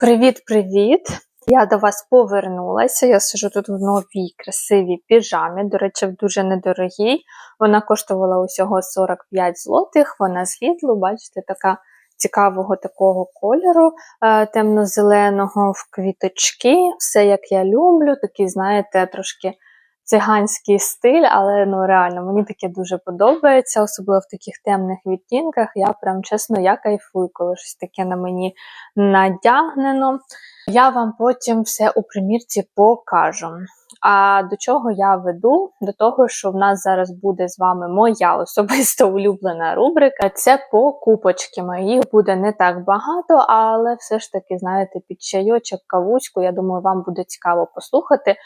Привіт-привіт! Я до вас повернулася. Я сижу тут в новій красивій піжамі. До речі, в дуже недорогій. Вона коштувала усього 45 злотих. Вона з Лідлу, бачите, така цікавого такого кольору, е, темно-зеленого в квіточки. Все як я люблю. Такий, знаєте, трошки циганський стиль, але ну реально мені таке дуже подобається, особливо в таких темних відтінках. Я прям чесно я кайфую, коли щось таке на мені надягнено. Я вам потім все у примірці покажу. А до чого я веду? До того, що в нас зараз буде з вами моя особисто улюблена рубрика. Це покупочки мої. Буде не так багато, але все ж таки, знаєте, під чайочок, кавуську, я думаю, вам буде цікаво послухати,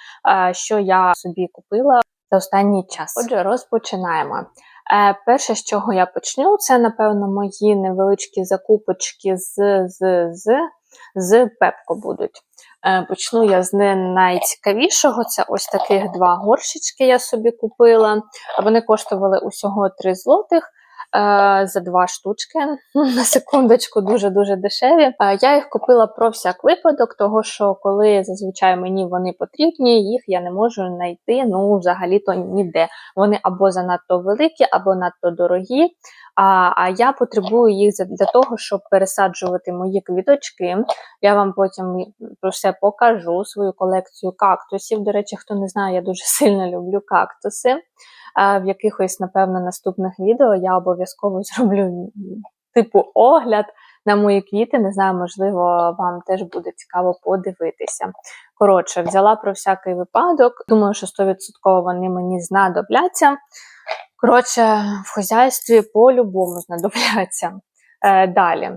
що я собі купила за останній час. Отже, розпочинаємо. Е, перше, з чого я почну, це, напевно, мої невеличкі закупочки з з, з, з Пепко будуть. Е, почну я з не найцікавішого. Це ось таких два горщички я собі купила. Вони коштували усього 3 злотих. Е, за два штучки, на секундочку, дуже-дуже дешеві. Е, я їх купила про всяк випадок, того що коли зазвичай мені вони потрібні, їх я не можу знайти ну, взагалі-то ніде. Вони або занадто великі, або надто дорогі. А а я потребую їх для того, щоб пересаджувати мої квіточки. Я вам потім про все покажу свою колекцію кактусів. До речі, хто не знає, я дуже сильно люблю кактуси. В якихось, напевно, наступних відео я обов'язково зроблю типу огляд на мої квіти. Не знаю, можливо, вам теж буде цікаво подивитися. Коротше, взяла про всякий випадок. Думаю, що 100% вони мені знадобляться. Коротше, в хазяйстві по-любому знадобляться. Е, Далі.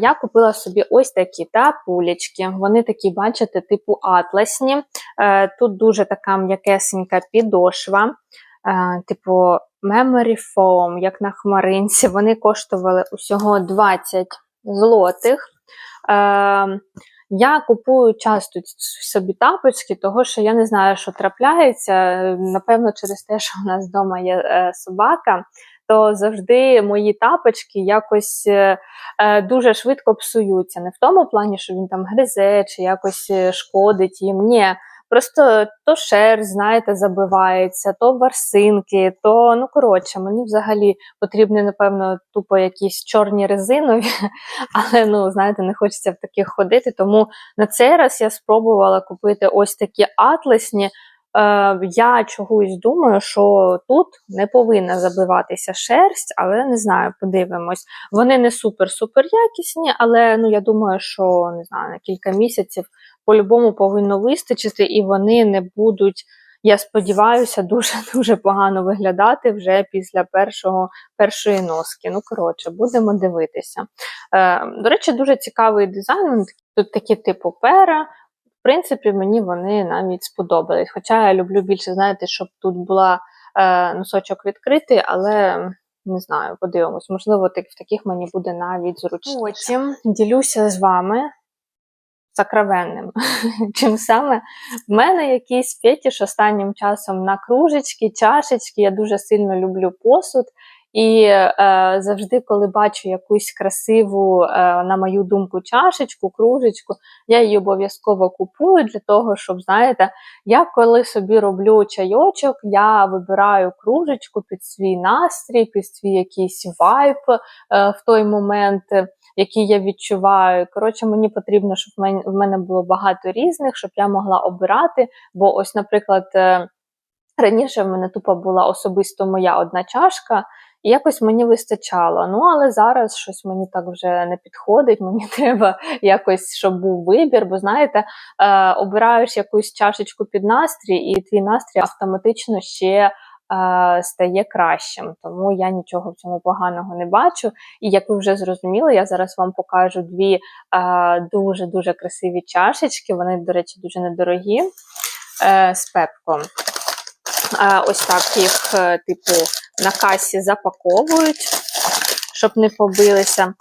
Я купила собі ось такі та пулечки. Вони такі, бачите, типу атласні. Е, тут дуже така м'якесенька підошва, типу Memory Foam, як на хмаринці. Вони коштували усього 20 злотих. Е, я купую часто собі тапочки, того що я не знаю, що трапляється. Напевно, через те, що у нас вдома є е, собака, то завжди мої тапочки якось е, е, дуже швидко псуються. Не в тому плані, що він там гризе чи якось шкодить їм. Ні. Просто то шерсть, знаєте, забивається, то варсинки, то, ну, коротше, мені взагалі потрібні, напевно, тупо якісь чорні резинові, але, ну, знаєте, не хочеться в таких ходити. Тому на цей раз я спробувала купити ось такі атласні. Е, я чогось думаю, що тут не повинна забиватися шерсть, але не знаю, подивимось. Вони не супер-супер якісні, але ну, я думаю, що не знаю, на кілька місяців по-любому повинно вистачити, і вони не будуть, я сподіваюся, дуже-дуже погано виглядати вже після першого, першої носки. Ну, коротше, будемо дивитися. Е, До речі, дуже цікавий дизайн. Тут такі типу пера. В принципі, мені вони навіть сподобались. Хоча я люблю більше, знаєте, щоб тут була е, носочок відкритий, але. Не знаю, подивимось, можливо, так, в таких мені буде навіть зручніше. Потім ділюся з вами сакравенним. Чим саме в мене якийсь фетіш останнім часом на кружечки, чашечки. Я дуже сильно люблю посуд. І е, завжди, коли бачу якусь красиву, е, на мою думку, чашечку, кружечку, я її обов'язково купую для того, щоб, знаєте, я коли собі роблю чайочок, я вибираю кружечку під свій настрій, під свій якийсь вайп е, в той момент які я відчуваю. Коротше, мені потрібно, щоб в мене було багато різних, щоб я могла обирати. Бо, ось, наприклад, е, раніше в мене тупо була особисто моя одна чашка. І якось мені вистачало. Ну, але зараз щось мені так вже не підходить. Мені треба якось, щоб був вибір, бо знаєте, е, обираєш якусь чашечку під настрій, і твій настрій автоматично ще стає кращим. Тому я нічого в цьому поганого не бачу. І як ви вже зрозуміли, я зараз вам покажу дві дуже-дуже красиві чашечки. Вони, до речі, дуже недорогі е, з пепком. Ось так їх, е, типу, на касі запаковують, щоб не побилися.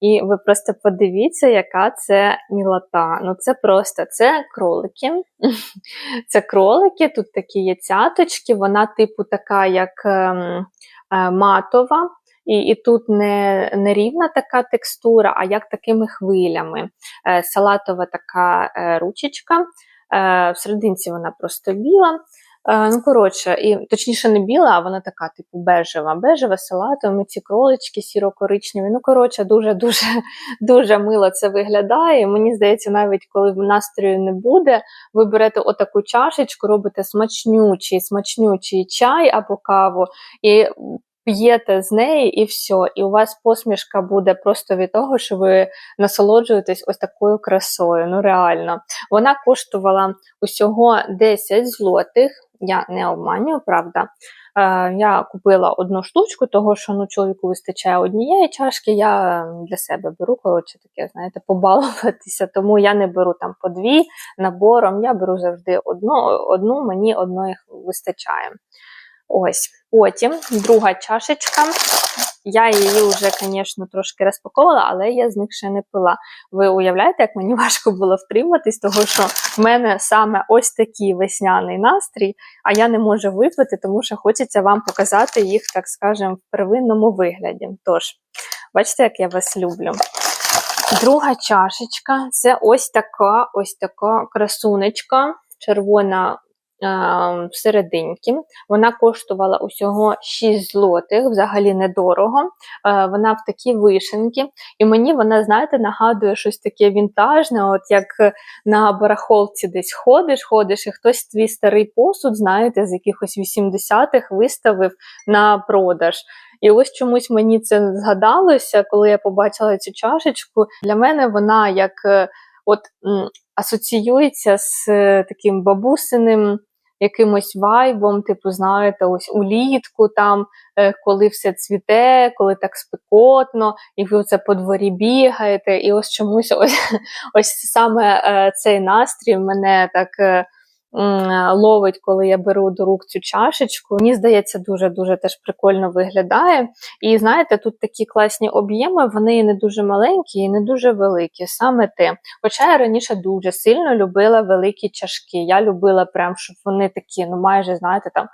І ви просто подивіться, яка це мілота. Ну, це просто це кролики. Це кролики, тут такі є цяточки, вона, типу, така, як ем, е, матова. І і тут не, не рівна така текстура, а як такими хвилями. Е, Салатова така е, ручечка. В серединці вона просто біла. Е, Ну, коротше, і точніше, не біла, а вона така, типу, бежева. Бежева салатом, ці кролички сіро-коричневі. Ну, коротше, дуже-дуже дуже мило це виглядає. Мені здається, навіть коли настрою не буде, ви берете отаку чашечку, робите смачнючий, смачнючий чай або каву. і П'єте з неї і все, і у вас посмішка буде просто від того, що ви насолоджуєтесь ось такою красою. Ну реально, вона коштувала усього 10 злотих. Я не обманюю, правда. Е, Я купила одну штучку, того що ну, чоловіку вистачає однієї чашки. Я для себе беру, коротше таке, знаєте, побалуватися. Тому я не беру там по дві набором. Я беру завжди одну, одну мені одної вистачає. Ось. Потім друга чашечка. Я її вже, звісно, трошки розпаковувала, але я з них ще не пила. Ви уявляєте, як мені важко було втриматись, того що в мене саме ось такий весняний настрій, а я не можу випити, тому що хочеться вам показати їх, так скажемо, в первинному вигляді. Тож, бачите, як я вас люблю. Друга чашечка це ось така ось така красунечка, червона Всерединки. Вона коштувала усього 6 злотих, взагалі недорого. Вона в такі вишенки. І мені вона, знаєте, нагадує щось таке вінтажне, от як на барахолці десь ходиш, ходиш, і хтось твій старий посуд, знаєте, з якихось 80-х виставив на продаж. І ось чомусь мені це згадалося, коли я побачила цю чашечку. Для мене вона як е, от асоціюється з е, таким бабусиним якимось вайбом, типу, знаєте, ось улітку, там, е, коли все цвіте, коли так спекотно, і ви це по дворі бігаєте, і ось чомусь ось ось саме е, цей настрій мене так. Е, ловить, коли я беру до рук цю чашечку. Мені здається, дуже-дуже теж прикольно виглядає. І знаєте, тут такі класні об'єми, вони не дуже маленькі і не дуже великі. Саме те. Хоча я раніше дуже сильно любила великі чашки. Я любила прям, щоб вони такі, ну майже, знаєте, там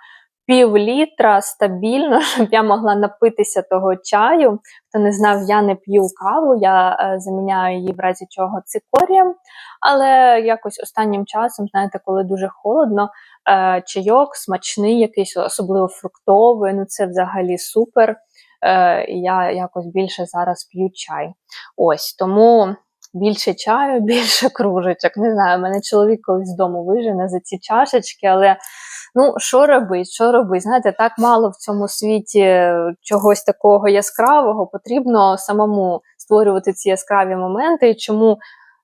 пів літра стабільно, щоб я могла напитися того чаю. Хто не знав, я не п'ю каву, я е, заміняю її в разі чого цикорієм. Але якось останнім часом, знаєте, коли дуже холодно, е, чайок смачний, якийсь, особливо фруктовий, ну це взагалі супер. Е, я якось більше зараз п'ю чай. Ось тому. Більше чаю, більше кружечок. Не знаю, мене чоловік колись з дому вижене за ці чашечки, але Ну, що робить, що робить? Знаєте, так мало в цьому світі чогось такого яскравого, потрібно самому створювати ці яскраві моменти. І чому,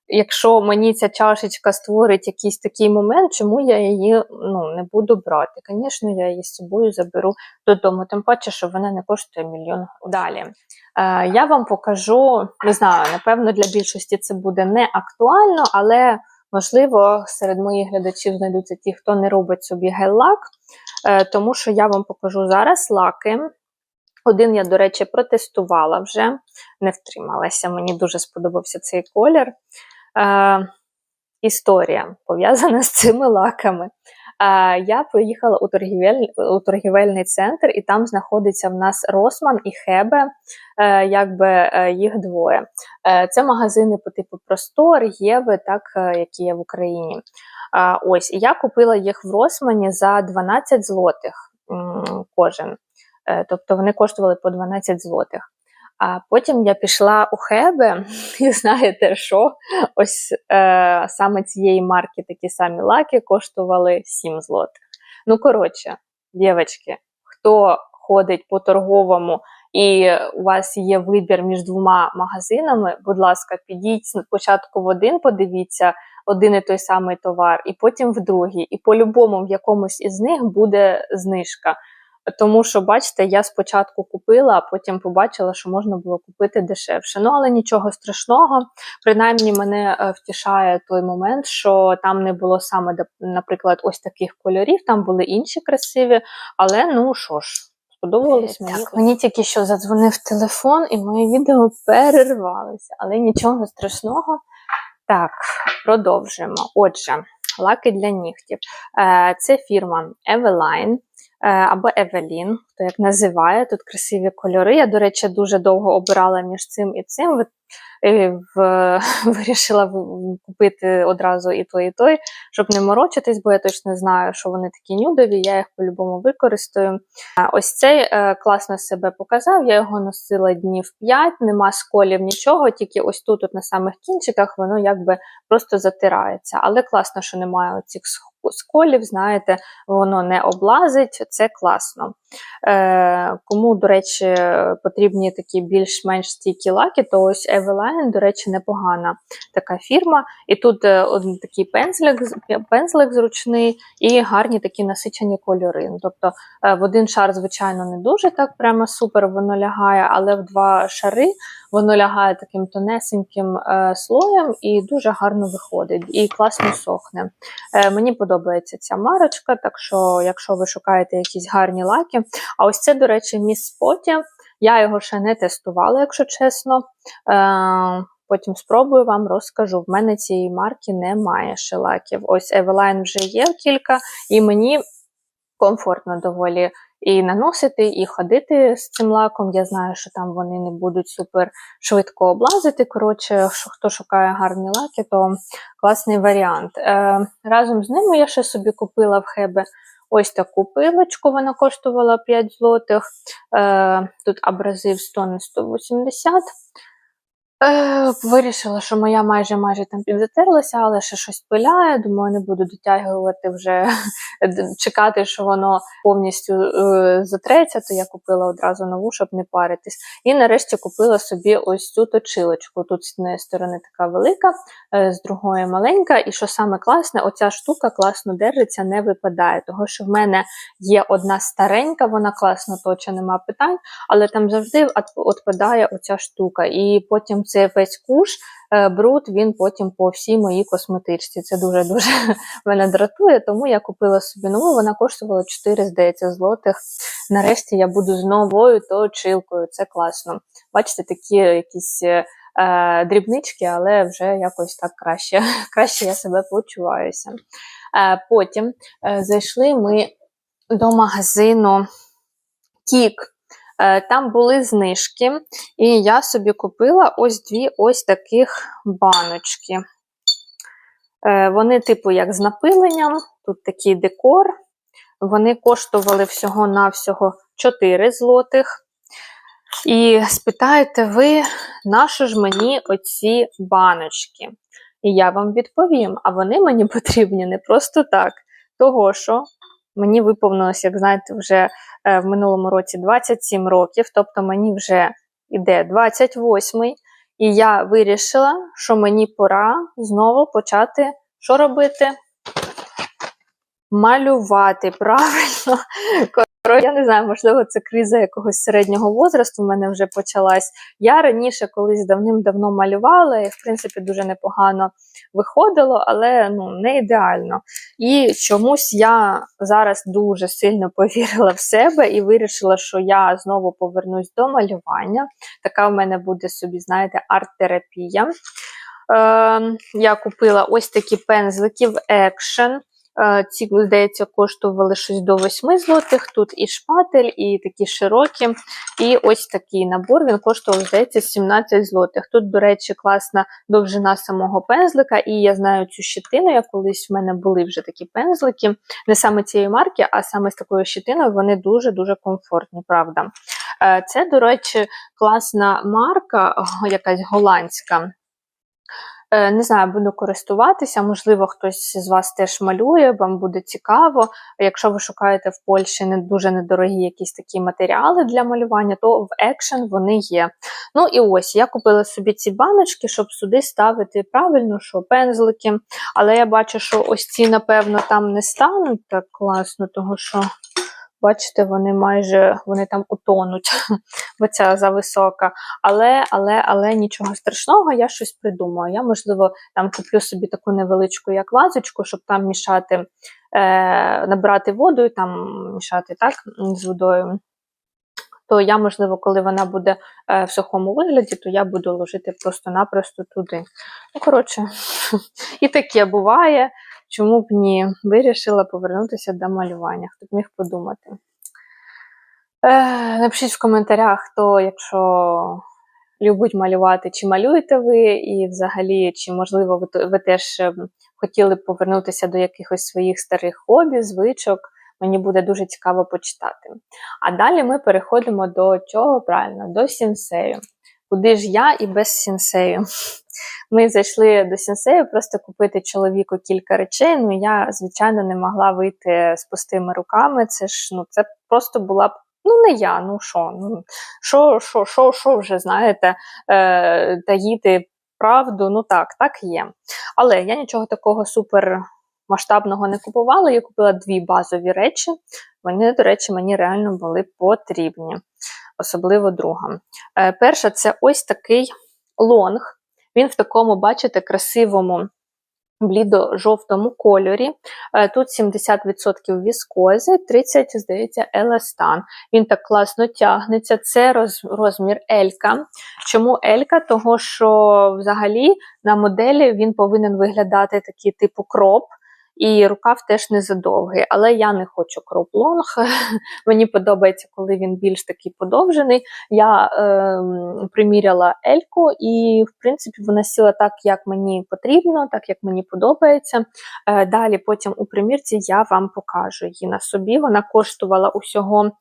якщо мені ця чашечка створить якийсь такий момент, чому я її ну, не буду брати? Звісно, я її з собою заберу додому, тим паче, що вона не коштує мільйон далі. Е, Я вам покажу, не знаю, напевно, для більшості це буде не актуально, але. Можливо, серед моїх глядачів знайдуться ті, хто не робить собі гель-лак, е, тому що я вам покажу зараз лаки. Один я, до речі, протестувала вже, не втрималася, мені дуже сподобався цей колір. Е, Історія пов'язана з цими лаками. Я поїхала у торгівель, у торгівельний центр, і там знаходиться в нас Росман і Хебе, е, якби е, їх двоє. Е, це магазини по типу Простор, Єви, так які є в Україні. Ось і я купила їх в Росмані за 12 злотих кожен. Тобто вони коштували по 12 злотих. А потім я пішла у Хебе, і знаєте що? Ось е, саме цієї марки такі самі лаки коштували 7 злотих. Ну, коротше, дівчатки, хто ходить по торговому і у вас є вибір між двома магазинами, будь ласка, підіть спочатку в один, подивіться один і той самий товар, і потім в другий. І по-любому в якомусь із них буде знижка. Тому що, бачите, я спочатку купила, а потім побачила, що можна було купити дешевше. Ну, але нічого страшного. Принаймні, мене е, втішає той момент, що там не було саме, наприклад, ось таких кольорів, там були інші красиві, але ну що ж. Сподобалось мені. Так, Мені тільки що задзвонив телефон, і моє відео перервалося, але нічого страшного. Так, продовжуємо. Отже, лаки для нігтів. Е, це фірма Eveline. Е, або Евелін, хто як називає. Тут красиві кольори. Я, до речі, дуже довго обирала між цим і цим. В- Вирішила купити одразу і той, і той, щоб не морочитись, бо я точно знаю, що вони такі нюдові, я їх по-любому використаю. Ось цей е, класно себе показав. Я його носила днів 5, нема сколів нічого, тільки ось тут, от на самих кінчиках, воно якби просто затирається. Але класно, що немає оцих сх- сколів, знаєте, воно не облазить, це класно. Е, кому, до речі, потрібні такі більш-менш стійкі лаки, то ось Eveline, до речі, непогана така фірма. І тут е, один такий пензлик, пензлик зручний і гарні такі насичені кольори. Ну, Тобто е, в один шар, звичайно, не дуже так прямо супер воно лягає, але в два шари воно лягає таким тонесеньким е, слоєм і дуже гарно виходить, і класно сохне. Е, мені подобається ця марочка, так що, якщо ви шукаєте якісь гарні лаки, а ось це, до речі, міс Споті. Я його ще не тестувала, якщо чесно. Е, потім спробую вам розкажу. В мене цієї марки немає ще лаків. Ось Eveline вже є кілька, і мені комфортно доволі і наносити, і ходити з цим лаком. Я знаю, що там вони не будуть супер швидко облазити. Коротше, хто шукає гарні лаки, то класний варіант. Е, разом з ними я ще собі купила в Хебе ось таку пилочку, вона коштувала 5 злотих. Е, тут абразив 100 на 180. Е, вирішила, що моя майже майже там підзатерлася, але ще щось пиляє. Думаю, не буду дотягувати вже чекати, що воно повністю е, затреться, то я купила одразу нову, щоб не паритись. І нарешті купила собі ось цю точилочку. Тут з однієї сторони така велика, е, з другої маленька. І що саме класне, оця штука класно держиться, не випадає. Того що в мене є одна старенька, вона класно точе, нема питань, але там завжди відпадає оця штука. І потім цей весь куш, е, бруд, він потім по всій моїй косметичці. Це дуже-дуже мене дратує, тому я купила собі нову, вона коштувала 4, здається, злотих. Нарешті я буду з новою точилкою, це класно. Бачите, такі якісь е, е, дрібнички, але вже якось так краще. Краще я себе почуваюся. Е, потім е, зайшли ми до магазину Кік. Е, Там були знижки, і я собі купила ось дві ось таких баночки. Е, Вони, типу, як з напиленням, тут такий декор. Вони коштували всього-навсього 4 злотих. І спитаєте ви, нащо ж мені оці баночки? І я вам відповім: а вони мені потрібні не просто так. Того, що мені виповнилось, як знаєте, вже е, в минулому році 27 років, тобто мені вже іде 28-й, і я вирішила, що мені пора знову почати що робити? Малювати правильно. Я не знаю, можливо, це криза якогось середнього возрасту в мене вже почалась. Я раніше колись давним-давно малювала, і в принципі дуже непогано виходило, але ну не ідеально. І чомусь я зараз дуже сильно повірила в себе і вирішила, що я знову повернусь до малювання. Така в мене буде собі, знаєте, арт-терапія. Е, я купила ось такі пензлики в Action. Е, Ці, здається, коштували щось до 8 злотих. Тут і шпатель, і такі широкі. І ось такий набор. Він коштував, здається, 17 злотих. Тут, до речі, класна довжина самого пензлика. І я знаю цю щитину. Я колись в мене були вже такі пензлики. Не саме цієї марки, а саме з такою щитиною. Вони дуже-дуже комфортні, правда. Е, Це, до речі, класна марка, якась голландська. Е, Не знаю, буду користуватися. Можливо, хтось з вас теж малює, вам буде цікаво. Якщо ви шукаєте в Польщі не дуже недорогі якісь такі матеріали для малювання, то в Action вони є. Ну і ось я купила собі ці баночки, щоб сюди ставити правильно, що пензлики. Але я бачу, що ось ці, напевно, там не стануть так класно, тому що. Бачите, вони майже вони там утонуть, бо ця зависока. Але, але, але нічого страшного, я щось придумаю. Я, можливо, там куплю собі таку невеличку як вазочку, щоб там мішати, е, набирати воду і там мішати так з водою. То я, можливо, коли вона буде е, в сухому вигляді, то я буду ложити просто-напросто туди. Ну, коротше, і таке буває. Чому б ні, вирішила повернутися до малювання. Хто б міг подумати? Е, напишіть в коментарях, хто, якщо любить малювати, чи малюєте ви, і взагалі, чи можливо ви, ви теж е, хотіли б повернутися до якихось своїх старих хобі, звичок. Мені буде дуже цікаво почитати. А далі ми переходимо до чого правильно? До сінсею. Куди ж я і без сінсею? Ми зайшли до сінсею просто купити чоловіку кілька речей. Ну я, звичайно, не могла вийти з пустими руками. Це ж ну це просто була б. Ну, не я, ну що, ну що, що, що, що вже знаєте, е, таїти правду, ну так, так є. Але я нічого такого супер масштабного не купувала. Я купила дві базові речі. Вони, до речі, мені реально були потрібні, особливо друга. Е, перша це ось такий лонг. Він в такому, бачите, красивому блідо-жовтому кольорі. Е, Тут 70% віскози, 30, здається, еластан. Він так класно тягнеться. Це роз, розмір Елька. Чому Елька? Того, що взагалі на моделі він повинен виглядати такий типу кроп. І рукав теж не задовгий, але я не хочу кроп-лонг. Мені подобається, коли він більш такий подовжений. Я е, приміряла Ельку, і, в принципі, вона сіла так, як мені потрібно, так як мені подобається. Е, далі, потім у примірці я вам покажу її на собі. Вона коштувала усього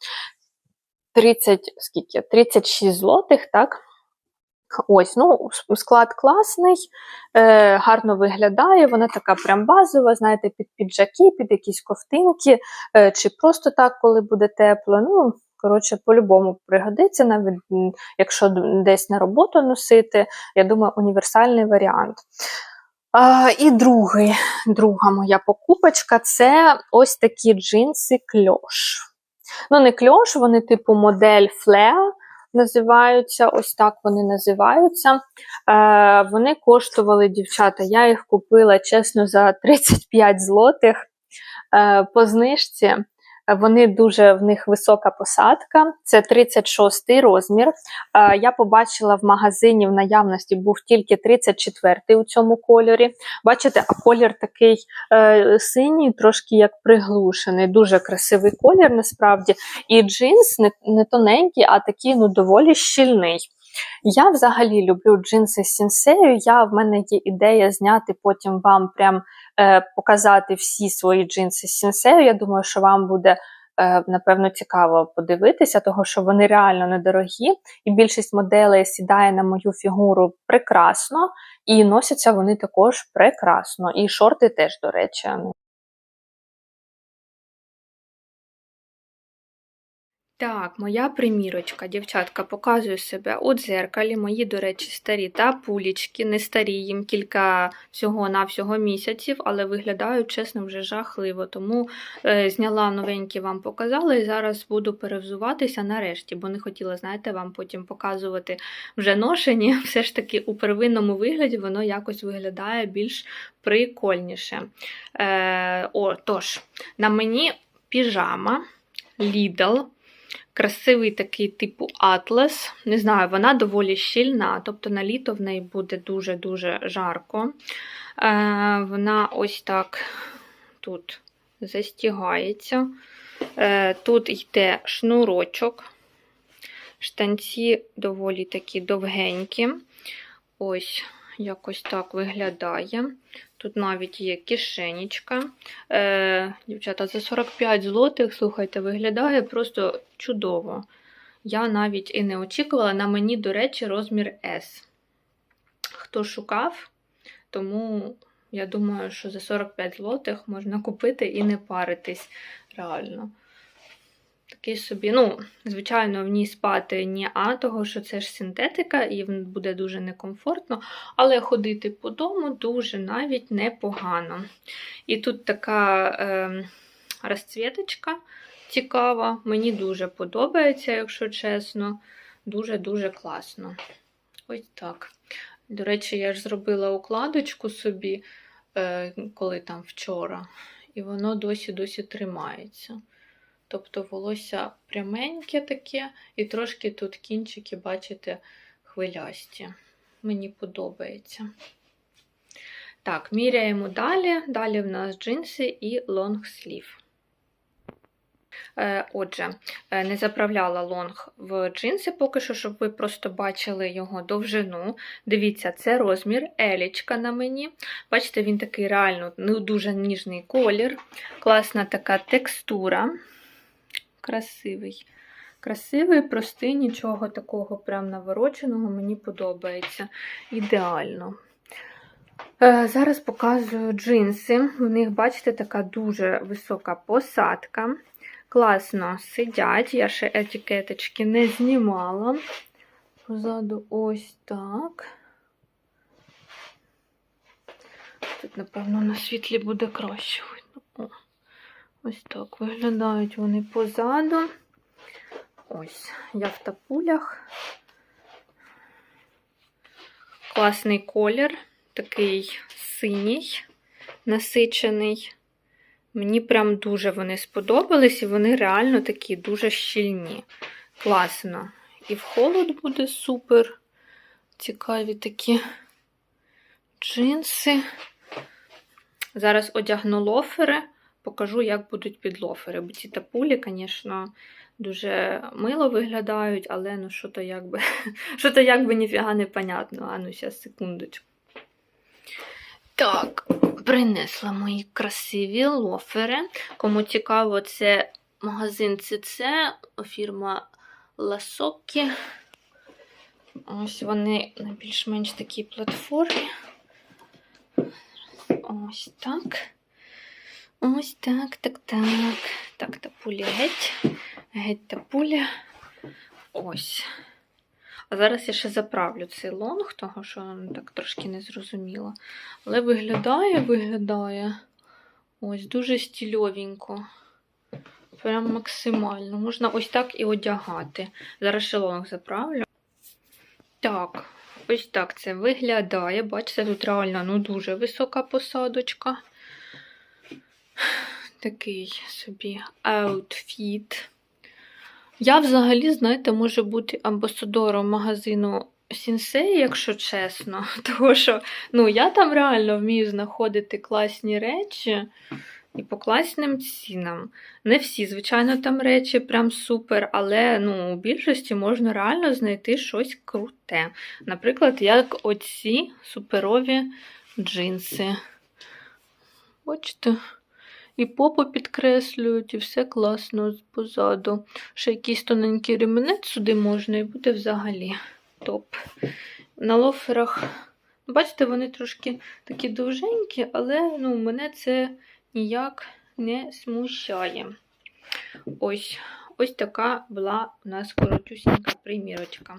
30, скільки? 36 злотих, так? Ось, ну, склад класний, е, гарно виглядає, вона така прям базова, знаєте, під піджаки, під якісь ковтинки, е, чи просто так, коли буде тепло. Ну, коротше, по-любому пригодиться, навіть якщо десь на роботу носити, я думаю, універсальний варіант. А, і другий, друга моя покупочка це ось такі джинси кльош. Ну, не кльош, вони типу модель Flare називаються, ось так вони називаються. Е, вони коштували, дівчата, я їх купила, чесно, за 35 злотих е, по знижці. Вони дуже в них висока посадка, це 36 розмір. Я побачила в магазині в наявності був тільки 34-й у цьому кольорі. Бачите, а колір такий е, синій, трошки як приглушений. Дуже красивий колір насправді. І джинс не, не тоненький, а такий ну, доволі щільний. Я взагалі люблю джинси з сінсею. Я, в мене є ідея зняти потім вам прям показати всі свої джинси сінсею. Я думаю, що вам буде. е, Напевно, цікаво подивитися, того що вони реально недорогі, і більшість моделей сідає на мою фігуру прекрасно, і носяться вони також прекрасно. І шорти теж, до речі. Так, моя примірочка, дівчатка, показую себе у дзеркалі. Мої, до речі, старі та пулічки, не старі, їм кілька всього-навсього місяців, але виглядають, чесно, вже жахливо. Тому е, зняла новенькі, вам показала, і зараз буду перевзуватися нарешті, бо не хотіла, знаєте, вам потім показувати вже ношені. Все ж таки у первинному вигляді воно якось виглядає більш прикольніше. Е, о, тож, на мені піжама Lidl. Красивий такий типу атлас. Не знаю, вона доволі щільна, тобто на літо в неї буде дуже-дуже жарко. Е, Вона ось так тут застігається. Е, Тут йде шнурочок. Штанці доволі такі довгенькі. Ось, якось так виглядає. Тут навіть є кишенечка. Е, Дівчата, за 45 злотих, слухайте, виглядає просто чудово. Я навіть і не очікувала. На мені, до речі, розмір S. Хто шукав, тому я думаю, що за 45 злотих можна купити і не паритись реально. Такий собі, ну, звичайно, в ній спати ні а, того, що це ж синтетика, і буде дуже некомфортно, але ходити по дому дуже навіть непогано. І тут така е, розцвіточка цікава, мені дуже подобається, якщо чесно. Дуже-дуже класно. Ось так. До речі, я ж зробила укладочку собі, е, коли там вчора, і воно досі-досі тримається. Тобто волосся пряменьке таке, і трошки тут кінчики, бачите, хвилясті. Мені подобається. Так, міряємо далі. Далі в нас джинси і лонгслів. Е, Отже, е, не заправляла лонг в джинси поки що, щоб ви просто бачили його довжину. Дивіться, це розмір елічка на мені. Бачите, він такий реально ну, дуже ніжний колір, класна така текстура. Красивий. Красивий, простий, нічого такого прям навороченого, мені подобається. Ідеально. Е, Зараз показую джинси. В них, бачите, така дуже висока посадка. Класно сидять. Я ще етикеточки не знімала. Позаду ось так. Тут, напевно, на світлі буде краще. О, ось так виглядають вони позаду. Ось, я в тапулях. Класний колір, такий синій, насичений. Мені прям дуже вони сподобались, і вони реально такі дуже щільні. Класно. І в холод буде супер. Цікаві такі джинси. Зараз одягну лофери, покажу, як будуть під лофери. Бо ці тапулі, звісно, дуже мило виглядають, але ну що то якби, що якби ніфіга не понятно. А ну, зараз секундочку. Так, принесла мої красиві лофери. Кому цікаво, це магазин CC, фірма Ласокі. Ось вони на більш-менш такій платформі. Ось так. Ось так, так, так. Так, та пуля геть. Геть та пуля. Ось. А зараз я ще заправлю цей лонг, того що так трошки не зрозуміло. Але виглядає, виглядає. Ось, дуже стільовенько. Прям максимально. Можна ось так і одягати. Зараз ще лонг заправлю. Так, ось так це виглядає. Бачите, тут реально ну, дуже висока посадочка. Такий собі аутфіт. Я взагалі, знаєте, можу бути амбасадором магазину Сінсей, якщо чесно. Тому що ну, я там реально вмію знаходити класні речі і по класним цінам. Не всі, звичайно, там речі прям супер, але ну, у більшості можна реально знайти щось круте. Наприклад, як оці суперові джинси. Бачите? І попу підкреслюють, і все класно позаду. Ще якийсь тоненький ремінець сюди можна, і буде взагалі топ. На лоферах, бачите, вони трошки такі довженькі, але ну, мене це ніяк не смущає. Ось ось така була у нас коротюсінька примірочка.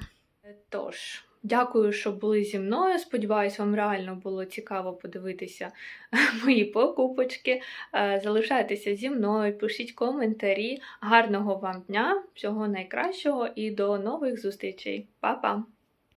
Тож, дякую, що були зі мною. Сподіваюсь, вам реально було цікаво подивитися мої покупочки. Е, Залишайтеся зі мною, пишіть коментарі. Гарного вам дня, всього найкращого і до нових зустрічей. Па-па!